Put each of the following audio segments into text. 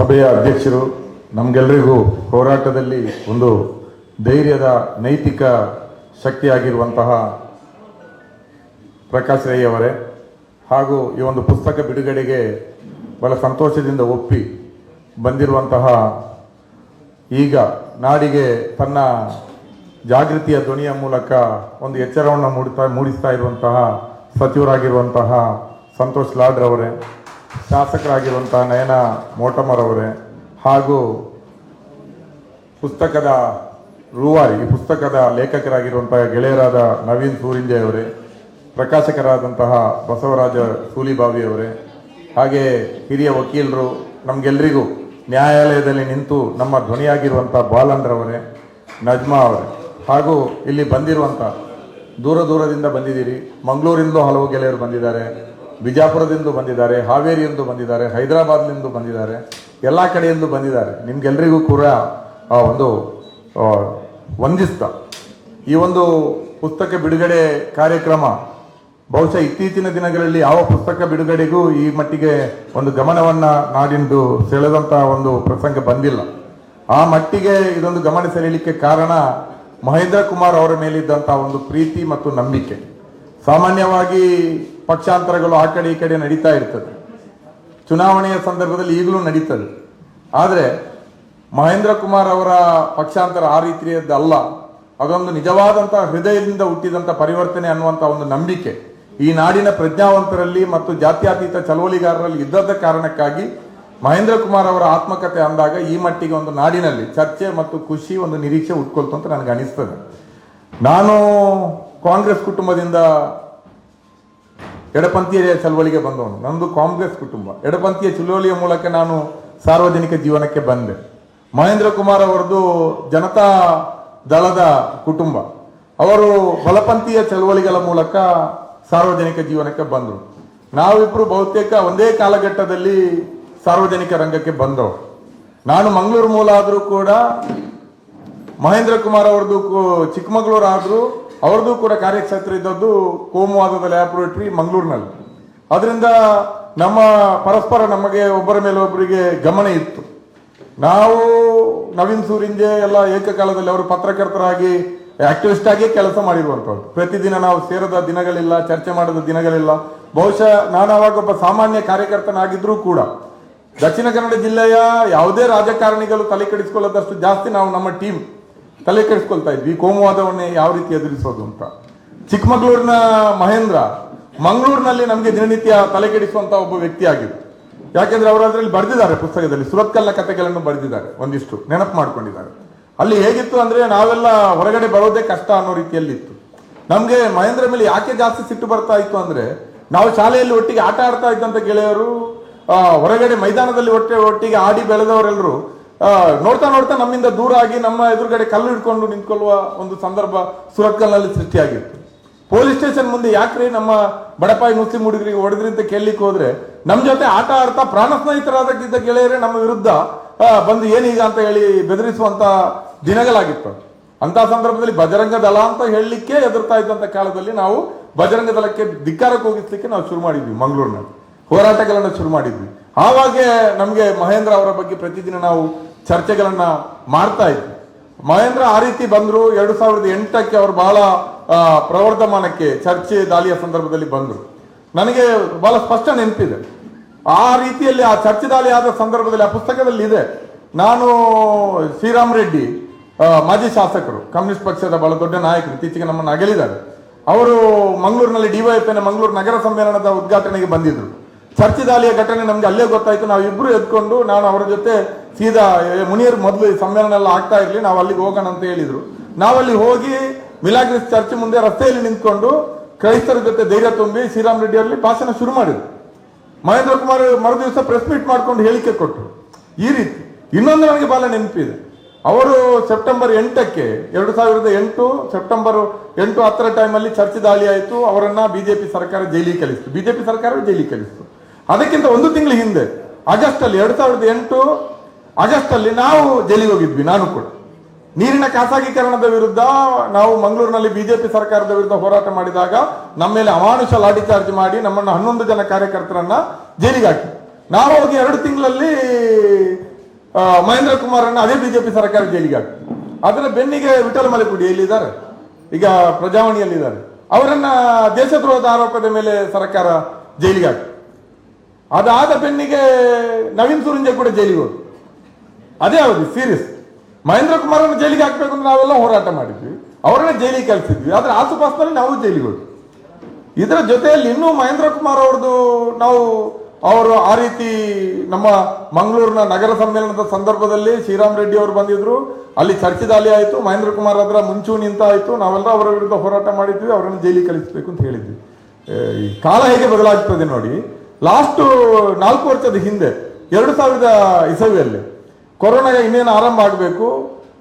ಸಭೆಯ ಅಧ್ಯಕ್ಷರು ನಮಗೆಲ್ಲರಿಗೂ ಹೋರಾಟದಲ್ಲಿ ಒಂದು ಧೈರ್ಯದ, ನೈತಿಕ ಶಕ್ತಿಯಾಗಿರುವಂತಹ ಪ್ರಕಾಶ್ ರೈ ಅವರೇ ಹಾಗೂ ಈ ಒಂದು ಪುಸ್ತಕ ಬಿಡುಗಡೆಗೆ ಬಹಳ ಸಂತೋಷದಿಂದ ಒಪ್ಪಿ ಬಂದಿರುವಂತಹ ಈಗ ನಾಡಿಗೆ ತನ್ನ ಜಾಗೃತಿಯ ಧ್ವನಿಯ ಮೂಲಕ ಒಂದು ಎಚ್ಚರವನ್ನು ಮೂಡ್ತಾ, ಮೂಡಿಸ್ತಾ ಇರುವಂತಹ ಸಚಿವರಾಗಿರುವಂತಹ ಸಂತೋಷ್ ಲಾಡ್ರವರೇ. ಶಾಸಕರಾಗಿರುವಂತಹ ನಯನ ಮೋಟಮರವರೇ ಹಾಗೂ ಪುಸ್ತಕದ ರೂವಾರಿ, ಈ ಪುಸ್ತಕದ ಲೇಖಕರಾಗಿರುವಂತಹ ಗೆಳೆಯರಾದ ನವೀನ್ ಸೂರಿಂಜೆ ಅವರೇ ಪ್ರಕಾಶಕರಾದಂತಹ ಬಸವರಾಜ ಸೂಲಿಬಾವಿ ಅವರೇ ಹಾಗೆ ಹಿರಿಯ ವಕೀಲರು ನಮಗೆಲ್ಲರಿಗೂ ನ್ಯಾಯಾಲಯದಲ್ಲಿ ನಿಂತು ನಮ್ಮ ಧ್ವನಿಯಾಗಿರುವಂಥ ಬಾಲನ್ರವರೇ ನಜ್ಮಾ ಅವರೇ, ಹಾಗೂ ಇಲ್ಲಿ ಬಂದಿರುವಂಥ ದೂರ ದೂರದಿಂದ ಬಂದಿದ್ದೀರಿ, ಮಂಗಳೂರಿಂದಲೂ ಹಲವು ಗೆಳೆಯರು ಬಂದಿದ್ದಾರೆ. ಬಿಜಾಪುರದಿಂದ ಬಂದಿದ್ದಾರೆ, ಹಾವೇರಿಯಿಂದ ಬಂದಿದ್ದಾರೆ, ಹೈದರಾಬಾದ್ನಿಂದ ಬಂದಿದ್ದಾರೆ, ಎಲ್ಲ ಕಡೆಯಿಂದ ಬಂದಿದ್ದಾರೆ. ನಿಮ್ಗೆಲ್ರಿಗೂ ಕೂಡ ಆ ಒಂದು ವಂದಿಸ್ತ. ಈ ಒಂದು ಪುಸ್ತಕ ಬಿಡುಗಡೆ ಕಾರ್ಯಕ್ರಮ ಬಹುಶಃ ಇತ್ತೀಚಿನ ದಿನಗಳಲ್ಲಿ ಯಾವ ಪುಸ್ತಕ ಬಿಡುಗಡೆಗೂ ಈ ಮಟ್ಟಿಗೆ ಒಂದು ಗಮನವನ್ನು ನಾಡಿಂದು ಸೆಳೆದಂತಹ ಒಂದು ಪ್ರಸಂಗ ಬಂದಿಲ್ಲ. ಆ ಮಟ್ಟಿಗೆ ಇದೊಂದು ಗಮನ ಸೆಳೆಯಲಿಕ್ಕೆ ಕಾರಣ ಮಹೇಂದ್ರ ಕುಮಾರ್ ಅವರ ಮೇಲಿದ್ದಂಥ ಒಂದು ಪ್ರೀತಿ ಮತ್ತು ನಂಬಿಕೆ. ಸಾಮಾನ್ಯವಾಗಿ ಪಕ್ಷಾಂತರಗಳು ಆ ಕಡೆ ಈ ಕಡೆ ನಡೀತಾ ಇರ್ತದೆ. ಚುನಾವಣೆಯ ಸಂದರ್ಭದಲ್ಲಿ ಈಗಲೂ ನಡೀತದೆ. ಆದರೆ ಮಹೇಂದ್ರ ಕುಮಾರ್ ಅವರ ಪಕ್ಷಾಂತರ ಆ ರೀತಿಯದ್ದಲ್ಲ ಅದೊಂದು ನಿಜವಾದಂತಹ ಹೃದಯದಿಂದ ಹುಟ್ಟಿದಂಥ ಪರಿವರ್ತನೆ ಅನ್ನುವಂಥ ಒಂದು ನಂಬಿಕೆ ಈ ನಾಡಿನ ಪ್ರಜ್ಞಾವಂತರಲ್ಲಿ ಮತ್ತು ಜಾತ್ಯಾತೀತ ಚಳವಳಿಗಾರರಲ್ಲಿ ಇದ್ದದ ಕಾರಣಕ್ಕಾಗಿ ಮಹೇಂದ್ರ ಕುಮಾರ್ ಅವರ ಆತ್ಮಕತೆ ಅಂದಾಗ ಈ ಮಟ್ಟಿಗೆ ಒಂದು ನಾಡಿನಲ್ಲಿ ಚರ್ಚೆ ಮತ್ತು ಖುಷಿ ಒಂದು ನಿರೀಕ್ಷೆ ಉಟ್ಕೊಳ್ತು ಅಂತ ನನಗೆ ಅನಿಸ್ತದೆ. ನಾನು ಕಾಂಗ್ರೆಸ್ ಕುಟುಂಬದಿಂದ ಎಡಪಂಥೀಯ ಚಳವಳಿಗೆ ಬಂದವನು. ನಂದು ಕಾಂಗ್ರೆಸ್ ಕುಟುಂಬ. ಎಡಪಂಥೀಯ ಚಳವಳಿಯ ಮೂಲಕ ನಾನು ಸಾರ್ವಜನಿಕ ಜೀವನಕ್ಕೆ ಬಂದೆ. ಮಹೇಂದ್ರ ಕುಮಾರ್ ಅವರದು ಜನತಾ ದಳದ ಕುಟುಂಬ. ಅವರು ಬಲಪಂಥೀಯ ಚಳವಳಿಗಳ ಮೂಲಕ ಸಾರ್ವಜನಿಕ ಜೀವನಕ್ಕೆ ಬಂದರು. ನಾವಿಬ್ಬರು ಬಹುತೇಕ ಒಂದೇ ಕಾಲಘಟ್ಟದಲ್ಲಿ ಸಾರ್ವಜನಿಕ ರಂಗಕ್ಕೆ ಬಂದವರು ನಾನು ಮಂಗಳೂರು ಮೂಲ ಆದರೂ ಕೂಡ ಮಹೇಂದ್ರ ಕುಮಾರ್ ಅವ್ರದ್ದು ಕು- ಚಿಕ್ಕಮಗಳೂರು ಆದರೂ ಅವ್ರದ್ದು ಕೂಡ ಕಾರ್ಯಕ್ಷೇತ್ರ ಇದ್ದದ್ದು ಕೋಮುವಾದದ ಲ್ಯಾಬ್ರೋಟರಿ ಮಂಗಳೂರಿನಲ್ಲಿ. ಅದರಿಂದ ನಮ್ಮ ಪರಸ್ಪರ ನಮಗೆ ಒಬ್ಬರ ಮೇಲೆ ಒಬ್ಬರಿಗೆ ಗಮನ ಇತ್ತು. ನಾವು ನವೀನ್ ಸೂರಿಂಜೆ ಎಲ್ಲ ಏಕಕಾಲದಲ್ಲಿ ಅವರು ಪತ್ರಕರ್ತರಾಗಿ ಆಕ್ಟಿವಿಸ್ಟ್ ಆಗಿ ಕೆಲಸ ಮಾಡಿರುವಂಥವ್ರು. ಪ್ರತಿದಿನ ನಾವು ಸೇರದ ದಿನಗಳಿಲ್ಲ, ಚರ್ಚೆ ಮಾಡದ ದಿನಗಳಿಲ್ಲ. ಬಹುಶಃ ನಾನು ಅವಾಗ ಒಬ್ಬ ಸಾಮಾನ್ಯ ಕಾರ್ಯಕರ್ತನಾಗಿದ್ರೂ ಕೂಡ ದಕ್ಷಿಣ ಕನ್ನಡ ಜಿಲ್ಲೆಯ ಯಾವುದೇ ರಾಜಕಾರಣಿಗಳು ತಲೆ ಕೆಡಿಸಿಕೊಳ್ಳದಷ್ಟು ಜಾಸ್ತಿ ನಾವು ನಮ್ಮ ಟೀಮ್ ತಲೆ ಕೆಡಿಸ್ಕೊಳ್ತಾ ಇದ್ವಿ. ಕೋಮುವಾದವನ್ನೇ ಯಾವ ರೀತಿ ಎದುರಿಸೋದು ಅಂತ. ಚಿಕ್ಕಮಗಳೂರಿನ ಮಹೇಂದ್ರ ಮಂಗಳೂರಿನಲ್ಲಿ ನಮಗೆ ದಿನನಿತ್ಯ ತಲೆ ಕೆಡಿಸುವಂತ ಒಬ್ಬ ವ್ಯಕ್ತಿ ಆಗಿದ್ದು. ಯಾಕೆಂದ್ರೆ ಅವರು ಅದರಲ್ಲಿ ಬರೆದಿದ್ದಾರೆ ಪುಸ್ತಕದಲ್ಲಿ. ಸುರತ್ಕಲ್ನ ಕಥೆಗಳನ್ನು ಬರೆದಿದ್ದಾರೆ. ಒಂದಿಷ್ಟು ನೆನಪು ಮಾಡ್ಕೊಂಡಿದ್ದಾರೆ. ಅಲ್ಲಿ ಹೇಗಿತ್ತು ಅಂದ್ರೆ ನಾವೆಲ್ಲ ಹೊರಗಡೆ ಬರೋದೇ ಕಷ್ಟ ಅನ್ನೋ ರೀತಿಯಲ್ಲಿ ಇತ್ತು. ನಮ್ಗೆ ಮಹೇಂದ್ರ ಮೇಲೆ ಯಾಕೆ ಜಾಸ್ತಿ ಸಿಟ್ಟು ಬರ್ತಾ ಇತ್ತು ಅಂದ್ರೆ, ನಾವು ಶಾಲೆಯಲ್ಲಿ ಒಟ್ಟಿಗೆ ಆಟ ಆಡ್ತಾ ಇದ್ದಂತ ಗೆಳೆಯರು ಹೊರಗಡೆ ಮೈದಾನದಲ್ಲಿ ಒಟ್ಟೆ ಒಟ್ಟಿಗೆ ಆಡಿ ಬೆಳೆದವರೆಲ್ಲರೂ ನೋಡ್ತಾ ನೋಡ್ತಾ ನಮ್ಮಿಂದ ದೂರ ಆಗಿ ನಮ್ಮ ಎದುರುಗಡೆ ಕಲ್ಲು ಹಿಡ್ಕೊಂಡು ನಿಂತ್ಕೊಳ್ಳುವ ಒಂದು ಸಂದರ್ಭ ಸುರತ್ಕಲ್ನಲ್ಲಿ ಸೃಷ್ಟಿಯಾಗಿತ್ತು. ಪೊಲೀಸ್ ಸ್ಟೇಷನ್ ಮುಂದೆ ಯಾಕ್ರಿ ನಮ್ಮ ಬಡಪಾಯಿ ಮುಸ್ಲಿಂ ಹುಡುಗರಿಗೆ ಹೊಡೆದ್ರಿ ಅಂತ ಕೇಳಲಿಕ್ಕೆ ಹೋದ್ರೆ ನಮ್ಮ ಜೊತೆ ಆಟ ಆಡ್ತಾ ಪ್ರಾಣ ಸ್ನೇಹಿತರಾದಕ್ಕಿದ್ದ ಗೆಳೆಯರೇ ನಮ್ಮ ವಿರುದ್ಧ ಬಂದು ಏನೀಗ ಅಂತ ಹೇಳಿ ಬೆದರಿಸುವಂತ ದಿನಗಳಾಗಿತ್ತು. ಅಂತ ಸಂದರ್ಭದಲ್ಲಿ ಬಜರಂಗ ದಲ ಅಂತ ಹೇಳಲಿಕ್ಕೆ ಎದುರ್ತಾ ಇದ್ದಂತ ಕಾಲದಲ್ಲಿ ನಾವು ಬಜರಂಗ ದಳಕ್ಕೆ ಧಿಕ್ಕಾರಕ್ಕೆ ಹೋಗಿಸ್ಲಿಕ್ಕೆ ನಾವು ಶುರು ಮಾಡಿದ್ವಿ, ಮಂಗಳೂರಿನಲ್ಲಿ. ಹೋರಾಟಗಳನ್ನು ಶುರು ಮಾಡಿದ್ವಿ. ಆವಾಗೆ ನಮಗೆ ಮಹೇಂದ್ರ ಅವರ ಬಗ್ಗೆ ಪ್ರತಿದಿನ ನಾವು ಚರ್ಚೆಗಳನ್ನ ಮಾಡ್ತಾ ಇದ್ವಿ. ಮಹೇಂದ್ರ ಆ ರೀತಿ ಬಂದರು, ಎರಡು ಸಾವಿರದ ಎಂಟಕ್ಕೆ ಅವರು ಬಹಳ ಪ್ರವರ್ಧಮಾನಕ್ಕೆ ಚರ್ಚೆ ದಾಳಿಯ ಸಂದರ್ಭದಲ್ಲಿ ಬಂದರು. ನನಗೆ ಬಹಳ ಸ್ಪಷ್ಟ ನೆನಪಿದೆ. ಆ ರೀತಿಯಲ್ಲಿ ಆ ಚರ್ಚೆ ದಾಳಿ ಆದ ಸಂದರ್ಭದಲ್ಲಿ ಆ ಪುಸ್ತಕದಲ್ಲಿ ಇದೆ. ನಾನು ಶ್ರೀರಾಮ್ ರೆಡ್ಡಿ ಮಾಜಿ ಶಾಸಕರು, ಕಮ್ಯುನಿಸ್ಟ್ ಪಕ್ಷದ ಬಹಳ ದೊಡ್ಡ ನಾಯಕರು, ಇತ್ತೀಚೆಗೆ ನಮ್ಮನ್ನು ಅಗಲಿದ್ದಾರೆ. ಅವರು ಮಂಗಳೂರಿನಲ್ಲಿ ಡಿವೈಎಫ್ನ ಮಂಗಳೂರು ನಗರ ಸಮ್ಮೇಳನದ ಉದ್ಘಾಟನೆಗೆ ಬಂದಿದ್ರು. ಚರ್ಚೆ ದಾಳಿಯ ಘಟನೆ ನಮಗೆ ಅಲ್ಲೇ ಗೊತ್ತಾಯ್ತು. ನಾವು ಇಬ್ರು ಎದ್ಕೊಂಡು, ನಾನು ಅವರ ಜೊತೆ ಸೀದಾ ಮುನಿಯರ್ ಮೊದಲು ಸಮ್ಮೇಳನ ಎಲ್ಲ ಆಗ್ತಾ ಇರ್ಲಿ, ನಾವು ಅಲ್ಲಿಗೆ ಹೋಗೋಣ ಅಂತ ಹೇಳಿದ್ರು. ನಾವಲ್ಲಿ ಹೋಗಿ ಮಿಲಾಗ್ರಿಸ್ ಚರ್ಚ್ ಮುಂದೆ ರಸ್ತೆಯಲ್ಲಿ ನಿಂತ್ಕೊಂಡು ಕ್ರೈಸ್ತರ ಜೊತೆ ಧೈರ್ಯ ತುಂಬಿ ಶ್ರೀರಾಮ್ ರೆಡ್ಡಿ ಅವರಲ್ಲಿ ಭಾಷಣ ಶುರು ಮಾಡಿದ್ರು. ಮಹೇಂದ್ರ ಕುಮಾರ್ ಮರು ದಿವಸ ಪ್ರೆಸ್ ಮೀಟ್ ಮಾಡ್ಕೊಂಡು ಹೇಳಿಕೆ ಕೊಟ್ಟರು. ಈ ರೀತಿ. ಇನ್ನೊಂದು ನನಗೆ ಬಹಳ ನೆನಪಿದೆ. ಅವರು ಸೆಪ್ಟೆಂಬರ್ ಎಂಟಕ್ಕೆ, ಎರಡು ಸಾವಿರದ ಎಂಟು, ಸೆಪ್ಟೆಂಬರ್ ಎಂಟು ಹತ್ತರ ಟೈಮಲ್ಲಿ ಚರ್ಚ್ ದಾಳಿ ಆಯಿತು. ಅವರನ್ನ ಬಿಜೆಪಿ ಸರ್ಕಾರ ಜೈಲಿಗೆ ಕಳಿಸ್ತು. ಬಿಜೆಪಿ ಸರ್ಕಾರ ಜೈಲಿಗೆ ಕಲಿಸಿತು ಅದಕ್ಕಿಂತ ಒಂದು ತಿಂಗಳ ಹಿಂದೆ ಆಗಸ್ಟ್ ಅಲ್ಲಿ ಎರಡು ಸಾವಿರದ ಎಂಟು ಆಗಸ್ಟ್ ಅಲ್ಲಿ ನಾವು ಜೈಲಿಗೆ ಹೋಗಿದ್ವಿ, ನಾನು ಕೂಡ. ನೀರಿನ ಖಾಸಗೀಕರಣದ ವಿರುದ್ಧ ನಾವು ಮಂಗಳೂರಿನಲ್ಲಿ ಬಿಜೆಪಿ ಸರ್ಕಾರದ ವಿರುದ್ಧ ಹೋರಾಟ ಮಾಡಿದಾಗ ನಮ್ಮ ಮೇಲೆ ಅಮಾನುಷ ಲಾಠಿ ಚಾರ್ಜ್ ಮಾಡಿ ನಮ್ಮನ್ನು ಹನ್ನೊಂದು ಜನ ಕಾರ್ಯಕರ್ತರನ್ನ ಜೈಲಿಗೆ ಹಾಕಿ. ನಾವು ಹೋಗಿ ಎರಡು ತಿಂಗಳಲ್ಲಿ ಮಹೇಂದ್ರ ಕುಮಾರನ್ನ ಅದೇ ಬಿಜೆಪಿ ಸರ್ಕಾರ ಜೈಲಿಗೆ ಹಾಕಿ. ಅದರ ಬೆನ್ನಿಗೆ ವಿಠಲ ಮಲೆಕುಡಿ ಎಲ್ಲಿದ್ದಾರೆ? ಈಗ ಪ್ರಜಾವಣಿಯಲ್ಲಿದ್ದಾರೆ. ಅವರನ್ನ ದೇಶದ್ರೋಹದ ಆರೋಪದ ಮೇಲೆ ಸರ್ಕಾರ ಜೈಲಿಗೆ ಹಾಕಿ. ಅದಾದ ಬೆನ್ನಿಗೆ ನವೀನ್ ಸುರಂಜೆ ಕೂಡ ಜೈಲಿಗೆ ಹೋದ್ರು. ಅದೇ ಅವಧಿ ಸೀರಿಯಸ್ ಮಹೇಂದ್ರ ಕುಮಾರನ್ನು ಜೈಲಿಗೆ ಹಾಕ್ಬೇಕು ಅಂತ ನಾವೆಲ್ಲ ಹೋರಾಟ ಮಾಡಿದ್ವಿ. ಅವರನ್ನ ಜೈಲಿಗೆ ಕಳಿಸಿದ್ವಿ. ಆದ್ರೆ ಆಸುಪಾಸಿನಲ್ಲಿ ನಾವು ಜೈಲಿಗೆ ಹೋದ್ವಿ. ಇದರ ಜೊತೆಯಲ್ಲಿ ಇನ್ನೂ ಮಹೇಂದ್ರ ಕುಮಾರ್ ಅವ್ರದ್ದು ನಾವು ಅವರು ಆ ರೀತಿ ನಮ್ಮ ಮಂಗಳೂರಿನ ನಗರ ಸಮ್ಮೇಳನದ ಸಂದರ್ಭದಲ್ಲಿ ಶ್ರೀರಾಮ್ ರೆಡ್ಡಿ ಅವರು ಬಂದಿದ್ರು. ಅಲ್ಲಿ ಚರ್ಚೆ ದಾಳಿ ಆಯಿತು. ಮಹೇಂದ್ರ ಕುಮಾರ್ ಅದರ ಮುಂಚೂ ಅಂತ ಆಯಿತು. ನಾವೆಲ್ಲ ಅವರ ವಿರುದ್ಧ ಹೋರಾಟ ಮಾಡಿದ್ವಿ. ಅವರನ್ನು ಜೈಲಿಗೆ ಕಳಿಸಬೇಕು ಅಂತ ಹೇಳಿದ್ವಿ. ಈ ಕಾಲ ಹೇಗೆ ಬದಲಾಗ್ತದೆ ನೋಡಿ. ಲಾಸ್ಟ್ ನಾಲ್ಕು ವರ್ಷದ ಹಿಂದೆ, ಎರಡು ಸಾವಿರದ ಇಸವಿಯಲ್ಲಿ ಕೊರೋನಾ ಇನ್ನೇನು ಆರಂಭ ಆಗಬೇಕು?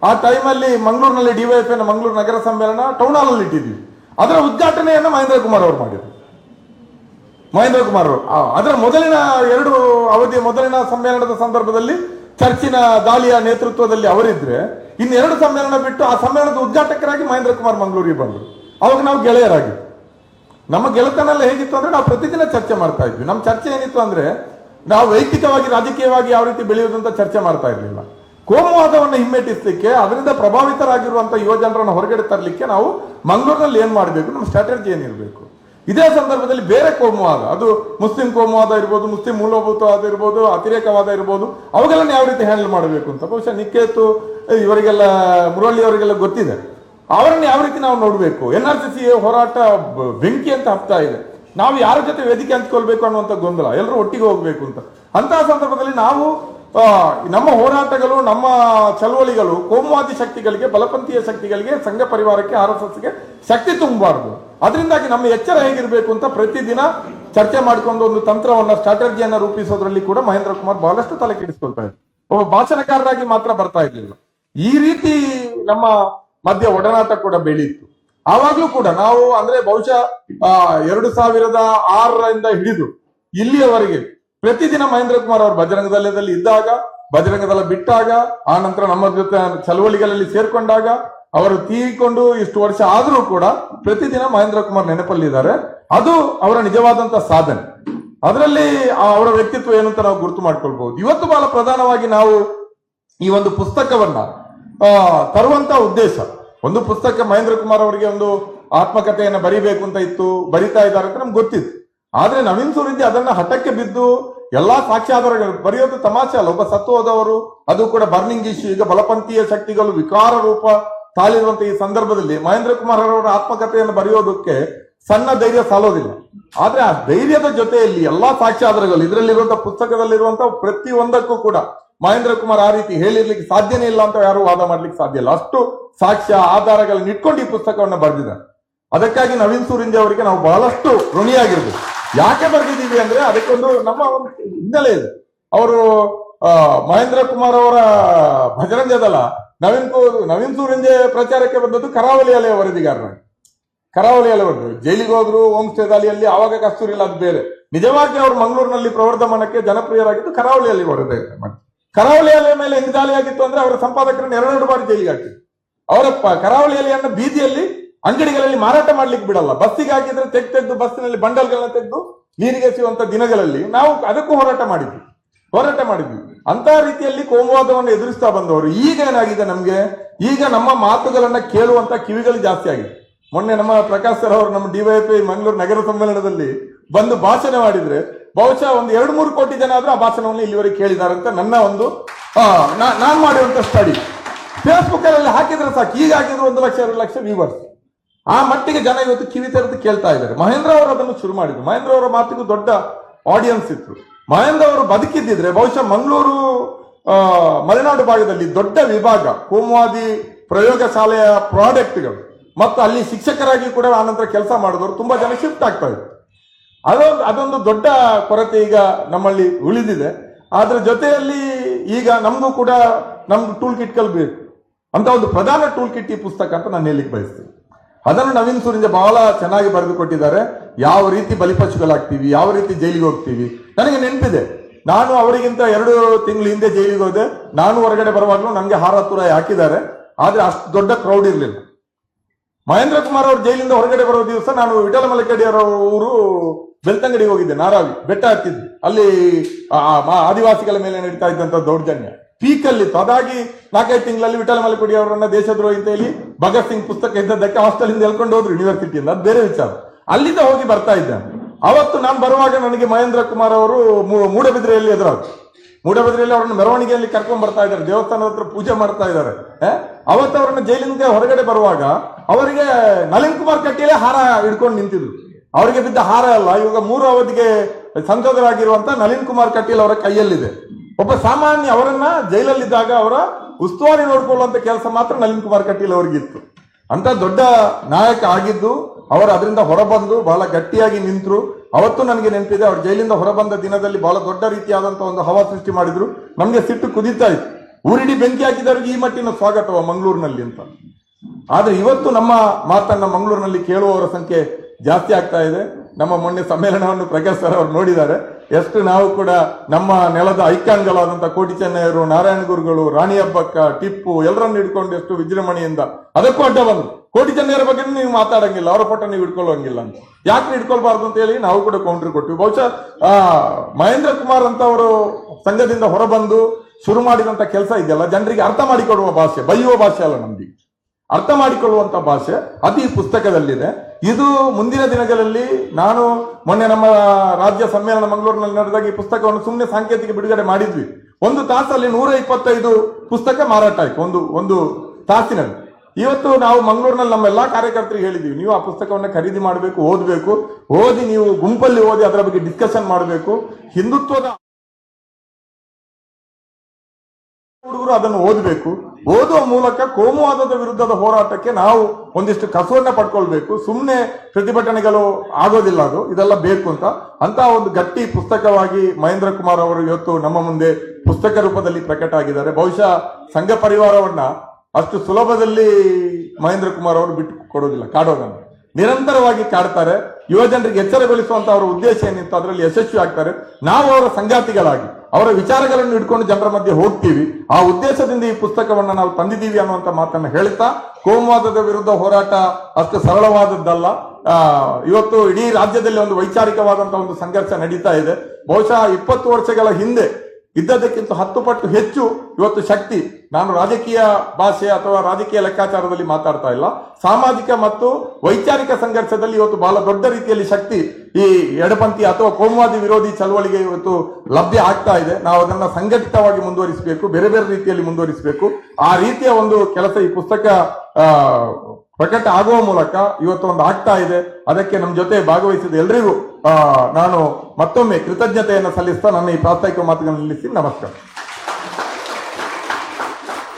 ಆ ಟೈಮಲ್ಲಿ ಮಂಗಳೂರಿನಲ್ಲಿ ಡಿವೈಎಫ್ ಎನ್ ಮಂಗಳೂರು ನಗರ ಸಮ್ಮೇಳನ ಟೌನ್ ಹಾಲಲ್ಲಿ ಇಟ್ಟಿದ್ವಿ. ಅದರ ಉದ್ಘಾಟನೆಯನ್ನು ಮಹೇಂದ್ರ ಕುಮಾರ್ ಅವರು ಮಾಡಿದ್ರು. ಮಹೇಂದ್ರ ಕುಮಾರ್ ಅವರು ಅದರ ಮೊದಲಿನ ಎರಡು ಅವಧಿಯ ಮೊದಲಿನ ಸಮ್ಮೇಳನದ ಸಂದರ್ಭದಲ್ಲಿ ಚರ್ಚಿನ ದಾಳಿಯ ನೇತೃತ್ವದಲ್ಲಿ ಅವರಿದ್ರೆ, ಇನ್ನೆರಡು ಸಮ್ಮೇಳನ ಬಿಟ್ಟು ಆ ಸಮ್ಮೇಳನದ ಉದ್ಘಾಟಕರಾಗಿ ಮಹೇಂದ್ರ ಕುಮಾರ್ ಮಂಗಳೂರಿಗೆ ಬಂದರು. ಅವಾಗ ನಾವು ಗೆಳೆಯರಾಗಿ ನಮ್ಮ ಗೆಳೆತನೆಲ್ಲ ಹೇಗಿತ್ತು ಅಂದ್ರೆ ನಾವು ಪ್ರತಿದಿನ ಚರ್ಚೆ ಮಾಡ್ತಾ ಇದ್ವಿ. ನಮ್ಮ ಚರ್ಚೆ ಏನಿತ್ತು ಅಂದ್ರೆ ನಾವು ವೈಯಕ್ತಿಕವಾಗಿ, ರಾಜಕೀಯವಾಗಿ ಯಾವ ರೀತಿ ಬೆಳೆಯುವುದಂತ ಚರ್ಚೆ ಮಾಡ್ತಾ ಇರ್ಲಿಲ್ಲ. ಕೋಮುವಾದವನ್ನು ಹಿಮ್ಮೆಟ್ಟಿಸಲಿಕ್ಕೆ, ಅದರಿಂದ ಪ್ರಭಾವಿತರಾಗಿರುವಂತ ಯುವ ಜನರನ್ನು ಹೊರಗಡೆ ತರಲಿಕ್ಕೆ ನಾವು ಮಂಗಳೂರಿನಲ್ಲಿ ಏನ್ ಮಾಡಬೇಕು? ನಮ್ಮ ಸ್ಟ್ರಾಟಜಿ ಏನಿರಬೇಕು? ಇದೇ ಸಂದರ್ಭದಲ್ಲಿ ಬೇರೆ ಕೋಮುವಾದ, ಅದು ಮುಸ್ಲಿಂ ಕೋಮುವಾದ ಇರ್ಬೋದು, ಮುಸ್ಲಿಂ ಮೂಲಭೂತವಾದ ಇರ್ಬೋದು, ಅತಿರೇಕವಾದ ಇರ್ಬೋದು, ಅವುಗಳನ್ನು ಯಾವ ರೀತಿ ಹ್ಯಾಂಡಲ್ ಮಾಡಬೇಕು ಅಂತ. ಬಹುಶಃ ನಿಕ್ಕೇತು ಇವರಿಗೆಲ್ಲ ಮುರಳಿ ಅವರಿಗೆಲ್ಲ ಗೊತ್ತಿದೆ. ಅವರನ್ನು ಯಾವ ರೀತಿ ನಾವು ನೋಡಬೇಕು? ಎನ್ ಆರ್ ಸಿ ಸಿ ಹೋರಾಟ ಬೆಂಕಿ ಅಂತ ಹಬ್ತಾ ಇದೆ. ನಾವು ಯಾರ ಜೊತೆ ವೇದಿಕೆ ಹಂಚ್ಕೊಳ್ಬೇಕು ಅನ್ನುವಂಥ ಗೊಂದಲ. ಎಲ್ಲರೂ ಒಟ್ಟಿಗೆ ಹೋಗ್ಬೇಕು ಅಂತ. ಅಂತಹ ಸಂದರ್ಭದಲ್ಲಿ ನಾವು ನಮ್ಮ ಹೋರಾಟಗಳು, ನಮ್ಮ ಚಳವಳಿಗಳು, ಕೋಮುವಾದಿ ಶಕ್ತಿಗಳಿಗೆ, ಬಲಪಂಥೀಯ ಶಕ್ತಿಗಳಿಗೆ, ಸಂಘ ಪರಿವಾರಕ್ಕೆ, ಆರ್ ಎಸ್ ಎಸ್ಗೆ ಶಕ್ತಿ ತುಂಬಬಾರ್ದು. ಅದರಿಂದಾಗಿ ನಮ್ಮ ಎಚ್ಚರ ಹೇಗಿರಬೇಕು ಅಂತ ಪ್ರತಿದಿನ ಚರ್ಚೆ ಮಾಡಿಕೊಂಡು ಒಂದು ತಂತ್ರವನ್ನ, ಸ್ಟ್ರಾಟಜಿಯನ್ನ ರೂಪಿಸೋದ್ರಲ್ಲಿ ಕೂಡ ಮಹೇಂದ್ರ ಕುಮಾರ್ ಬಹಳಷ್ಟು ತಲೆ ಕೆಡಿಸ್ಕೊಳ್ತಾ ಇದ್ರು ಒಬ್ಬ ಭಾಷಣಕಾರರಾಗಿ ಮಾತ್ರ ಬರ್ತಾ ಇರ್ಲಿಲ್ಲ. ಈ ರೀತಿ ನಮ್ಮ ಮಧ್ಯ ಒಡನಾಟ ಕೂಡ ಬೆಳೆಯಿತು ಆವಾಗ್ಲೂ ಕೂಡ ನಾವು ಅಂದ್ರೆ ಬಹುಶಃ ಎರಡು ಸಾವಿರದ ಆರರಿಂದ ಹಿಡಿದು ಇಲ್ಲಿಯವರೆಗೆ ಪ್ರತಿದಿನ ಮಹೇಂದ್ರ ಕುಮಾರ್ ಅವರು ಬಜರಂಗ ಇದ್ದಾಗ ಬಜರಂಗದಲ್ಲ ಬಿಟ್ಟಾಗ, ಆ ನಂತರ ನಮ್ಮ ಜೊತೆ ಚಳವಳಿಗಳಲ್ಲಿ ಸೇರ್ಕೊಂಡಾಗ, ಅವರು ತೀರಿಕೊಂಡು ಇಷ್ಟು ವರ್ಷ ಆದರೂ ಕೂಡ ಪ್ರತಿದಿನ ಮಹೇಂದ್ರ ಕುಮಾರ್ ನೆನಪಲ್ಲಿದ್ದಾರೆ. ಅದು ಅವರ ನಿಜವಾದಂತ ಸಾಧನೆ. ಅದರಲ್ಲಿ ಅವರ ವ್ಯಕ್ತಿತ್ವ ಏನು ಅಂತ ನಾವು ಗುರುತು ಮಾಡ್ಕೊಳ್ಬಹುದು. ಇವತ್ತು ಬಹಳ ಪ್ರಧಾನವಾಗಿ ನಾವು ಈ ಒಂದು ಪುಸ್ತಕವನ್ನ ತರುವಂತ ಉದ್ದೇಶ ಒಂದು ಪುಸ್ತಕ ಮಹೇಂದ್ರ ಕುಮಾರ್ ಅವರಿಗೆ ಒಂದು ಆತ್ಮಕಥೆಯನ್ನ ಬರಿಬೇಕು ಅಂತ ಇತ್ತು, ಬರಿತಾ ಇದ್ದಾರೆ ಅಂತ ನಮ್ಗೆ ಗೊತ್ತಿತ್ತು. ಆದ್ರೆ ನವೀನ್ ಸೂರಿಂಜಿ ಅದನ್ನ ಹಠಕ್ಕೆ ಬಿದ್ದು ಎಲ್ಲಾ ಸಾಕ್ಷ್ಯಾಧಾರಗಳು, ಬರೆಯೋದು ತಮಾಷೆ ಅಲ್ಲ, ಒಬ್ಬ ಸತ್ತು ಹೋದವರು, ಅದು ಕೂಡ ಬರ್ನಿಂಗ್ ಇಶ್ಯೂ, ಈಗ ಬಲಪಂಥೀಯ ಶಕ್ತಿಗಳು ವಿಕಾರ ರೂಪ ತಾಳಿರುವಂತ ಈ ಸಂದರ್ಭದಲ್ಲಿ ಮಹೇಂದ್ರ ಕುಮಾರ್ ಅವರ ಆತ್ಮಕಥೆಯನ್ನು ಬರೆಯೋದಕ್ಕೆ ಸಣ್ಣ ಧೈರ್ಯ ಸಾಲೋದಿಲ್ಲ. ಆದ್ರೆ ಆ ಧೈರ್ಯದ ಜೊತೆಯಲ್ಲಿ ಎಲ್ಲಾ ಸಾಕ್ಷ್ಯಾಧಾರಗಳು ಇದರಲ್ಲಿರುವಂತಹ ಪುಸ್ತಕದಲ್ಲಿರುವಂತಹ ಪ್ರತಿ ಒಂದಕ್ಕೂ ಕೂಡ ಮಹೇಂದ್ರ ಕುಮಾರ್ ಆ ರೀತಿ ಹೇಳಿರ್ಲಿಕ್ಕೆ ಸಾಧ್ಯನೇ ಇಲ್ಲ ಅಂತ ಯಾರು ವಾದ ಮಾಡ್ಲಿಕ್ಕೆ ಸಾಧ್ಯ ಇಲ್ಲ. ಅಷ್ಟು ಸಾಕ್ಷ್ಯ ಆಧಾರಗಳನ್ನ ಇಟ್ಕೊಂಡು ಈ ಪುಸ್ತಕವನ್ನ ಬರೆದಿದ್ದಾರೆ. ಅದಕ್ಕಾಗಿ ನವೀನ್ ಸೂರಿಂಜ ಅವರಿಗೆ ನಾವು ಬಹಳಷ್ಟು ಋಣಿಯಾಗಿರ್ಬೇಕು. ಯಾಕೆ ಬರೆದಿದ್ದೀವಿ ಅಂದ್ರೆ ಅದಕ್ಕೊಂದು ನಮ್ಮ ಹಿನ್ನೆಲೆ ಇದೆ. ಅವರು ಮಹೇಂದ್ರ ಕುಮಾರ್ ಅವರ ಭಜರಂಜದಲ್ಲ ನವೀನ್ ನವೀನ್ ಸೂರಿಂಜೆ ಪ್ರಚಾರಕ್ಕೆ ಬಂದದ್ದು ಕರಾವಳಿ ಅಲೆಯ ವರದಿಗಾರರಾಗಿ. ಕರಾವಳಿ ಅಲೆ ಬರೆದ್ರು ಜೈಲಿಗೆ ಹೋದ್ರು ಹೋಮ್ ಸ್ಟೇದಾಲಿಯಲ್ಲಿ ಆವಾಗ ಕಸ್ತೂರಿ ಇಲ್ಲ ಅದು ಬೇರೆ. ನಿಜವಾಗಿ ಅವರು ಮಂಗಳೂರಿನಲ್ಲಿ ಪ್ರವರ್ಧಮಾನಕ್ಕೆ ಜನಪ್ರಿಯರಾಗಿದ್ದು ಕರಾವಳಿಯಲ್ಲಿ ವರದಿ ಕರಾವಳಿ ಅಲೆ ಮೇಲೆ ಹೆಂಗ್ ಆಗಿತ್ತು ಅಂದ್ರೆ ಅವರ ಸಂಪಾದಕರನ್ನು ಎರಡೆರಡು ಬಾರಿ ಜೈಲಿಗೆ ಹಾಕಿದ್ರು. ಅವರ ಕರಾವಳಿಯಲ್ಲಿ ಕರಾವಳಿ ಅಲೆಯನ್ನು ಬೀದಿಯಲ್ಲಿ ಅಂಗಡಿಗಳಲ್ಲಿ ಮಾರಾಟ ಮಾಡ್ಲಿಕ್ಕೆ ಬಿಡಲ್ಲ. ಬಸ್ಸಿಗೆ ಹಾಕಿದ್ರೆ ತೆಗ್ ತೆಗೆದು ಬಸ್ಸಿನಲ್ಲಿ ಬಂಡಲ್ಗಳನ್ನ ತೆಗೆದು ನೀರಿಗೆ ಸಿಗುವಂತ ದಿನಗಳಲ್ಲಿ ನಾವು ಅದಕ್ಕೂ ಹೋರಾಟ ಮಾಡಿದ್ವಿ. ಹೋರಾಟ ಮಾಡಿದ್ವಿ. ಅಂತ ರೀತಿಯಲ್ಲಿ ಕೋಮುವಾದವನ್ನು ಎದುರಿಸ್ತಾ ಬಂದವರು. ಈಗ ಏನಾಗಿದೆ ನಮ್ಗೆ? ಈಗ ನಮ್ಮ ಮಾತುಗಳನ್ನ ಕೇಳುವಂತ ಕಿವಿಗಳು ಜಾಸ್ತಿ ಆಗಿದೆ. ಮೊನ್ನೆ ನಮ್ಮ ಪ್ರಕಾಶ್ ಸರ್ ಅವರು ನಮ್ಮ ಡಿವೈಪಿ ಮಂಗಳೂರು ನಗರ ಸಮ್ಮೇಳನದಲ್ಲಿ ಬಂದು ಭಾಷಣ ಮಾಡಿದ್ರೆ ಬಹುಶಃ ಒಂದು ಎರಡು ಮೂರು ಕೋಟಿ ಜನ ಆದ್ರೂ ಆ ಭಾಷಣವನ್ನು ಇಲ್ಲಿವರೆಗೆ ಕೇಳಿದ್ದಾರೆ ಅಂತ ನನ್ನ ಒಂದು ನಾನ್ ಮಾಡಿರುವಂತ ಸ್ಟಡಿ ಫೇಸ್ಬುಕ್ ಅಲ್ಲಿ ಹಾಕಿದ್ರೆ ಸಾಕು. ಈಗ ಹಾಕಿದ್ರು ಒಂದು ಲಕ್ಷ, ಎರಡು ಲಕ್ಷ ವ್ಯೂವರ್ಸ್ ಆ ಮಟ್ಟಿಗೆ ಜನ ಇವತ್ತು ಕಿವಿ ತೆರೆದು ಕೇಳ್ತಾ ಇದ್ದಾರೆ. ಮಹೇಂದ್ರ ಅವರು ಅದನ್ನು ಶುರು ಮಾಡಿದ್ರು. ಮಹೇಂದ್ರ ಅವರ ಮಾತಿಗೂ ದೊಡ್ಡ ಆಡಿಯನ್ಸ್ ಇತ್ತು. ಮಹೇಂದ್ರ ಅವರು ಬದುಕಿದ್ದಿದ್ರೆ ಬಹುಶಃ ಮಂಗಳೂರು ಮಲೆನಾಡು ಭಾಗದಲ್ಲಿ ದೊಡ್ಡ ವಿಭಾಗ, ಕೋಮುವಾದಿ ಪ್ರಯೋಗಶಾಲೆಯ ಪ್ರಾಡಕ್ಟ್ಗಳು. ಮತ್ತು ಅಲ್ಲಿ ಶಿಕ್ಷಕರಾಗಿ ಕೂಡ ಆನಂತರ ಕೆಲಸ ಮಾಡಿದವರು ತುಂಬಾ ಜನ ಶಿಫ್ಟ್ ಆಗ್ತಾ ಇದ್ರು. ಅದೊಂದು ಅದೊಂದು ದೊಡ್ಡ ಕೊರತೆ ಈಗ ನಮ್ಮಲ್ಲಿ ಉಳಿದಿದೆ. ಅದರ ಜೊತೆಯಲ್ಲಿ ಈಗ ನಮಗೂ ಕೂಡ ನಮ್ದು ಟೂಲ್ ಕಿಟ್ಗಳು ಬೇಕು. ಅಂತ ಒಂದು ಪ್ರಧಾನ ಟೂಲ್ ಕಿಟ್ ಈ ಪುಸ್ತಕ ಅಂತ ನಾನು ಹೇಳಲಿಕ್ಕೆ ಬಯಸ್ತೀನಿ. ಅದನ್ನು ನವೀನ್ ಸೂರಿಂಜ ಬಹಳ ಚೆನ್ನಾಗಿ ಬರೆದು ಕೊಟ್ಟಿದ್ದಾರೆ. ಯಾವ ರೀತಿ ಬಲಿಪಶುಗಳಾಗ್ತೀವಿ, ಯಾವ ರೀತಿ ಜೈಲಿಗೆ ಹೋಗ್ತೀವಿ. ನನಗೆ ನೆನಪಿದೆ. ನಾನು ಅವರಿಗಿಂತ ಎರಡು ತಿಂಗಳು ಹಿಂದೆ ಜೈಲಿಗೆ ಹೋದೆ. ನಾನು ಹೊರಗಡೆ ಬರುವಾಗಲೂ ನನಗೆ ಹಾರ ತುರಾಯಿ ಹಾಕಿದ್ದಾರೆ. ಆದ್ರೆ ಅಷ್ಟು ದೊಡ್ಡ ಕ್ರೌಡ್ ಇರಲಿಲ್ಲ. ಮಹೇಂದ್ರ ಕುಮಾರ್ ಅವರು ಜೈಲಿಂದ ಹೊರಗಡೆ ಬರೋ ದಿವಸ ನಾನು ವಿಠಲ ಮಲಕಡಿ ಅವರ ಊರು ಬೆಳ್ತಂಗಡಿಗೆ ಹೋಗಿದ್ದೆ, ನಾರಾವಿ, ಬೆಟ್ಟ ಹತ್ತಿದ್ವಿ. ಅಲ್ಲಿ ಆದಿವಾಸಿಗಳ ಮೇಲೆ ನಡೀತಾ ಇದ್ದಂತ ದೌರ್ಜನ್ಯ. ಪೀಕ್ ಅಲ್ಲಿತ್ತು ಅದಾಗಿ ನಾಲ್ಕೈದು ತಿಂಗಳಲ್ಲಿ ವಿಠಲ ಮಲಕುಡಿ ಅವರನ್ನ ದೇಶದ್ರೋಹಿ ಅಂತ ಹೇಳಿ ಭಗತ್ ಸಿಂಗ್ ಪುಸ್ತಕ ಇದ್ದದ್ದಕ್ಕೆ ಹಾಸ್ಟೆಲ್ ಇಂದ ಹೇಳ್ಕೊಂಡು ಹೋದ್ರು ಯೂನಿವರ್ಸಿಟಿಯಿಂದ ಅದು ಬೇರೆ ವಿಚಾರ. ಅಲ್ಲಿಂದ ಹೋಗಿ ಬರ್ತಾ ಇದ್ದ ಅವತ್ತು ನಾನು ಬರುವಾಗ ನನಗೆ ಮಹೇಂದ್ರ ಕುಮಾರ್ ಅವರು ಮೂಡಬಿದ್ರೆಯಲ್ಲಿ ಎದುರಾದ್ರು. ಮೂಡಬಿದ್ರೆಯಲ್ಲಿ ಅವರನ್ನು ಮೆರವಣಿಗೆಯಲ್ಲಿ ಕರ್ಕೊಂಡ್ ಬರ್ತಾ ಇದ್ದಾರೆ. ದೇವಸ್ಥಾನದ ಹತ್ರ ಪೂಜೆ ಮಾಡ್ತಾ ಇದ್ದಾರೆ? ಅವತ್ತು ಅವರನ್ನ ಜೈಲಿಂದ ಹೊರಗಡೆ ಬರುವಾಗ ಅವರಿಗೆ ನಳಿನ್ ಕುಮಾರ್ ಕಟೀಲೆ ಹಾರ ಹಿಡ್ಕೊಂಡು ನಿಂತಿದ್ರು. ಅವರಿಗೆ ಬಿದ್ದ ಹಾರ ಅಲ್ಲ. ಇವಾಗ ಮೂರು ಅವಧಿಗೆ ಸಂಸದರಾಗಿರುವಂತ ನಳಿನ್ ಕುಮಾರ್ ಕಟೀಲ್ ಅವರ ಕೈಯಲ್ಲಿದೆ. ಒಬ್ಬ ಸಾಮಾನ್ಯ ಅವರನ್ನ ಜೈಲಲ್ಲಿದ್ದಾಗ ಅವರ ಉಸ್ತುವಾರಿ ನೋಡ್ಕೊಳ್ಳುವಂತ ಕೆಲಸ ಮಾತ್ರ ನಳಿನ್ ಕುಮಾರ್ ಕಟೀಲ್ ಅವರಿಗಿತ್ತು. ಅಂತ ದೊಡ್ಡ ನಾಯಕ ಆಗಿದ್ದು, ಅವರು ಅದರಿಂದ ಹೊರಬಂದು ಬಹಳ ಗಟ್ಟಿಯಾಗಿ ನಿಂತರು. ಅವತ್ತು ನನಗೆ ನೆನಪಿದೆ, ಅವ್ರು ಜೈಲಿಂದ ಹೊರಬಂದ ದಿನದಲ್ಲಿ ಬಹಳ ದೊಡ್ಡ ರೀತಿಯಾದಂತಹ ಒಂದು ಹವಾ ಸೃಷ್ಟಿ ಮಾಡಿದ್ರು. ನಮ್ಗೆ ಸಿಟ್ಟು ಕುದೀತಾ ಇತ್ತು. ಊರಿಡಿ ಬೆಂಕಿ ಹಾಕಿದವರಿಗೆ ಈ ಮಟ್ಟಿನ ಸ್ವಾಗತವ ಮಂಗಳೂರಿನಲ್ಲಿ ಅಂತ. ಆದ್ರೆ ಇವತ್ತು ನಮ್ಮ ಮಾತನ್ನ ಮಂಗಳೂರಿನಲ್ಲಿ ಕೇಳುವವರ ಸಂಖ್ಯೆ ಜಾಸ್ತಿ ಆಗ್ತಾ ಇದೆ. ನಮ್ಮ ಮೊನ್ನೆ ಸಮ್ಮೇಳನವನ್ನು ಪ್ರಕಾಶ್ ಸರ್ ಅವರು ನೋಡಿದ್ದಾರೆ. ಎಷ್ಟು ನಾವು ಕೂಡ ನಮ್ಮ ನೆಲದ ಐಕಾನ್ಗಳಾದಂಥ ಕೋಟಿ ಚೆನ್ನಯ್ಯರು ನಾರಾಯಣ ಗುರುಗಳು ರಾಣಿ ಹಬ್ಬಕ್ಕ ಟಿಪ್ಪು, ಎಲ್ಲರನ್ನು ಹಿಡ್ಕೊಂಡು ಎಷ್ಟು ವಿಜೃಂಭಣೆಯಿಂದ. ಅದಕ್ಕೂ ಅಡ್ಡ ಬಂದು. ಕೋಟಿ ಚೆನ್ನಯ್ಯರ ಬಗ್ಗೆ ನೀವು ಮಾತಾಡಂಗಿಲ್ಲ. ಅವರ ಫೋಟೋ ನೀವು ಹಿಡ್ಕೊಳ್ಳೋಂಗಿಲ್ಲ ಅಂತ. ಯಾಕೆ ಹಿಡ್ಕೊಳ್ಬಾರ್ದು ಅಂತ ಹೇಳಿ ನಾವು ಕೂಡ ಕೌಂಟ್ರಿ ಕೊಟ್ಟಿವಿ ಬಹುಶಃ, ಆ, ಮಹೇಂದ್ರ ಕುಮಾರ್ ಅಂತ ಅವರು ಸಂಘದಿಂದ ಹೊರಬಂದು ಶುರು ಮಾಡಿದಂತ ಕೆಲಸ ಇದೆಯಲ್ಲ. ಜನರಿಗೆ ಅರ್ಥ ಮಾಡಿಕೊಡುವ ಭಾಷೆ ಬೈಯುವ ಭಾಷೆ ಅಲ್ಲ ನಮ್ದು ಅರ್ಥ ಮಾಡಿಕೊಳ್ಳುವಂತ ಭಾಷೆ ಈ ಪುಸ್ತಕದಲ್ಲಿದೆ. ಇದು ಮುಂದಿನ ದಿನಗಳಲ್ಲಿ ನಾನು ಮೊನ್ನೆ ನಮ್ಮ ರಾಜ್ಯ ಸಮ್ಮೇಳನ ಮಂಗಳೂರಿನಲ್ಲಿ ನಡೆದಾಗ ಈ ಪುಸ್ತಕವನ್ನು ಸುಮ್ಮನೆ ಸಾಂಕೇತಿಕ ಬಿಡುಗಡೆ ಮಾಡಿದ್ವಿ. ಒಂದು ತಾಸಲ್ಲಿ ನೂರ ಇಪ್ಪತ್ತೈದು ಪುಸ್ತಕ ಮಾರಾಟ ಆಯ್ತು, ಒಂದು ಒಂದು ತಾಸಿನಲ್ಲಿ. ಇವತ್ತು ನಾವು ಮಂಗಳೂರಿನಲ್ಲಿ ನಮ್ಮ ಎಲ್ಲಾ ಕಾರ್ಯಕರ್ತರಿಗೆ ಹೇಳಿದೀವಿ, ನೀವು ಆ ಪುಸ್ತಕವನ್ನು ಖರೀದಿ ಮಾಡಬೇಕು, ಓದಬೇಕು, ಓದಿ ನೀವು ಗುಂಪಲ್ಲಿ ಓದಿ ಅದರ ಬಗ್ಗೆ ಡಿಸ್ಕಷನ್ ಮಾಡಬೇಕು. ಹಿಂದುತ್ವದ ಹುಡುಗರು ಅದನ್ನು ಓದಬೇಕು. ಓದುವ ಮೂಲಕ ಕೋಮುವಾದದ ವಿರುದ್ಧದ ಹೋರಾಟಕ್ಕೆ ನಾವು ಒಂದಿಷ್ಟು ಕಸುವನ್ನ ಪಡ್ಕೊಳ್ಬೇಕು. ಸುಮ್ಮನೆ ಪ್ರತಿಭಟನೆಗಳು ಆಗೋದಿಲ್ಲ ಅದು. ಇದೆಲ್ಲ ಬೇಕು ಅಂತ. ಅಂತ ಒಂದು ಗಟ್ಟಿ ಪುಸ್ತಕವಾಗಿ ಮಹೇಂದ್ರ ಕುಮಾರ್ ಅವರು ಇವತ್ತು ನಮ್ಮ ಮುಂದೆ ಪುಸ್ತಕ ರೂಪದಲ್ಲಿ ಪ್ರಕಟ ಆಗಿದ್ದಾರೆ. ಬಹುಶಃ ಸಂಘ ಪರಿವಾರವನ್ನ ಅಷ್ಟು ಸುಲಭದಲ್ಲಿ ಮಹೇಂದ್ರ ಕುಮಾರ್ ಅವರು ಬಿಟ್ಟು ಕೊಡೋದಿಲ್ಲ, ಕಾಡೋದನ್ನು. ನಿರಂತರವಾಗಿ ಕಾಡ್ತಾರೆ. ಯುವ ಜನರಿಗೆ ಎಚ್ಚರಗೊಳಿಸುವಂತ ಅವರ ಉದ್ದೇಶ ಏನಿತ್ತು? ಅದರಲ್ಲಿ ಯಶಸ್ವಿ ಆಗ್ತಾರೆ. ನಾವು ಅವರ ಸಂಗಾತಿಗಳಾಗಿ. ಅವರ ವಿಚಾರಗಳನ್ನು ಇಟ್ಕೊಂಡು ಜನರ ಮಧ್ಯೆ ಹೋಗ್ತೀವಿ. ಆ ಉದ್ದೇಶದಿಂದ ಈ ಪುಸ್ತಕವನ್ನು ನಾವು ತಂದಿದ್ದೀವಿ ಅನ್ನುವಂತ ಮಾತನ್ನ ಹೇಳ್ತಾ, ಕೋಮುವಾದದ ವಿರುದ್ಧ ಹೋರಾಟ ಅಷ್ಟು ಸರಳವಾದದ್ದಲ್ಲ. ಇವತ್ತು ಇಡೀ ರಾಜ್ಯದಲ್ಲಿ ಒಂದು ವೈಚಾರಿಕವಾದಂತಹ ಒಂದು ಸಂಘರ್ಷ ನಡೀತಾ ಇದೆ. ಬಹುಶಃ ಇಪ್ಪತ್ತು ವರ್ಷಗಳ ಹಿಂದೆ ಇದ್ದದಕ್ಕಿಂತ ಹತ್ತು ಪಟ್ಟು ಹೆಚ್ಚು ಇವತ್ತು ಶಕ್ತಿ. ನಾನು ರಾಜಕೀಯ ಭಾಷೆ ಅಥವಾ ರಾಜಕೀಯ ಲೆಕ್ಕಾಚಾರದಲ್ಲಿ ಮಾತಾಡ್ತಾ ಇಲ್ಲ. ಸಾಮಾಜಿಕ ಮತ್ತು ವೈಚಾರಿಕ ಸಂಘರ್ಷದಲ್ಲಿ ಇವತ್ತು ಬಹಳ ದೊಡ್ಡ ರೀತಿಯಲ್ಲಿ ಶಕ್ತಿ ಈ ಎಡಪಂಥಿ ಅಥವಾ ಕೋಮುವಾದಿ ವಿರೋಧಿ ಚಳವಳಿಗೆ ಇವತ್ತು ಲಭ್ಯ ಆಗ್ತಾ ಇದೆ. ನಾವು ಅದನ್ನು ಸಂಘಟಿತವಾಗಿ ಮುಂದುವರಿಸಬೇಕು, ಬೇರೆ ಬೇರೆ ರೀತಿಯಲ್ಲಿ ಮುಂದುವರಿಸಬೇಕು. ಆ ರೀತಿಯ ಒಂದು ಕೆಲಸ ಈ ಪುಸ್ತಕ ಪ್ರಕಟ ಆಗುವ ಮೂಲಕ ಇವತ್ತು ಒಂದು ಆಗ್ತಾ ಇದೆ. ಅದಕ್ಕೆ ನಮ್ಮ ಜೊತೆ ಭಾಗವಹಿಸಿದ ಎಲ್ರಿಗೂ ಆ, ನಾನು ಮತ್ತೊಮ್ಮೆ ಕೃತಜ್ಞತೆಯನ್ನು ಸಲ್ಲಿಸ್ತಾ ನನ್ನ ಈ ಪ್ರಾಸ್ತಾವಿಕ ಮಾತುಗಳನ್ನು ನಿಲ್ಲಿಸಿ ನಮಸ್ಕಾರ.